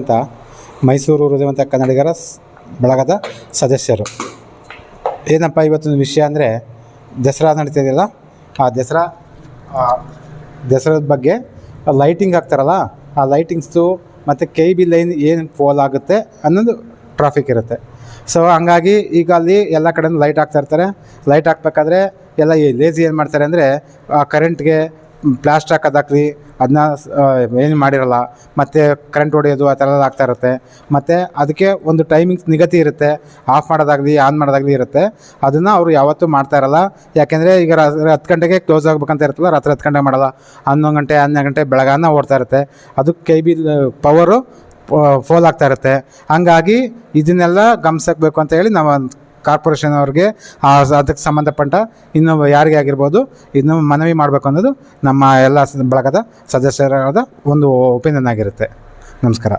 ಅಂತ ಮೈಸೂರು ಹೃದಯವಂತ ಕನ್ನಡಿಗರ ಬಳಗದ ಸದಸ್ಯರು. ಏನಪ್ಪ ಇವತ್ತೊಂದು ವಿಷಯ ಅಂದರೆ ದಸರಾ ನಡೀತಿದೆಯಲ್ಲ, ಆ ದಸರಾ, ಆ ದಸರಾದ ಬಗ್ಗೆ ಲೈಟಿಂಗ್ ಹಾಕ್ತಾರಲ್ಲ, ಆ ಲೈಟಿಂಗ್ಸು ಮತ್ತು ಕೆ ಬಿ ಲೈನ್ ಏನು ಫೋಲ್ ಆಗುತ್ತೆ ಅನ್ನೋದು ಟ್ರಾಫಿಕ್ ಇರುತ್ತೆ. ಸೊ ಹಂಗಾಗಿ ಈಗ ಅಲ್ಲಿ ಎಲ್ಲ ಕಡೆ ಲೈಟ್ ಹಾಕ್ತಾ ಇರ್ತಾರೆ. ಲೈಟ್ ಹಾಕ್ಬೇಕಾದ್ರೆ ಎಲ್ಲ ಲೇಜಿ ಏನು ಮಾಡ್ತಾರೆ ಅಂದರೆ ಕರೆಂಟ್ಗೆ ಪ್ಲಾಸ್ಟರ್ ಹಾಕೋದಾಕ್ಲಿ ಅದನ್ನ ಏನು ಮಾಡಿರಲ್ಲ. ಮತ್ತು ಕರೆಂಟ್ ಹೊಡೆಯೋದು ಆ ಥರ ಆಗ್ತಾ ಇರುತ್ತೆ. ಮತ್ತು ಅದಕ್ಕೆ ಒಂದು ಟೈಮಿಂಗ್ಸ್ ನಿಗದಿ ಇರುತ್ತೆ. ಆಫ್ ಮಾಡೋದಾಗಲಿ ಆನ್ ಮಾಡೋದಾಗಲಿ ಇರುತ್ತೆ. ಅದನ್ನು ಅವರು ಯಾವತ್ತೂ ಮಾಡ್ತಾ ಇರಲ್ಲ. ಯಾಕೆಂದರೆ ಈಗ ಹತ್ತು ಗಂಟೆಗೆ ಕ್ಲೋಸ್ ಆಗ್ಬೇಕಂತ ಇರ್ತಲ್ಲ ರಾತ್ರಿ ಹತ್ತು ಗಂಟೆ ಮಾಡಲ್ಲ. ಹನ್ನೊಂದು ಗಂಟೆ, ಹನ್ನೆರಡು ಗಂಟೆ ಬೆಳಗಾನ ಓಡ್ತಾ ಇರುತ್ತೆ. ಅದು ಕೈ ಬಿ ಪವರು ಫೋಲ್ ಆಗ್ತಾ ಇರುತ್ತೆ. ಹಂಗಾಗಿ ಇದನ್ನೆಲ್ಲ ಗಮನಿಸಬೇಕು ಅಂತ ಹೇಳಿ ನಾವು ಕಾರ್ಪೊರೇಷನ್ ಅವ್ರಿಗೆ ಅದಕ್ಕೆ ಸಂಬಂಧಪಟ್ಟ ಇನ್ನು ಯಾರಿಗೆ ಆಗಿರ್ಬೋದು ಇನ್ನು ಮನವಿ ಮಾಡಬೇಕು ಅನ್ನೋದು ನಮ್ಮ ಎಲ್ಲ ಬಳಗದ ಸದಸ್ಯರಾದ ಒಂದು ಒಪಿನಿಯನ್ ಆಗಿರುತ್ತೆ. ನಮಸ್ಕಾರ.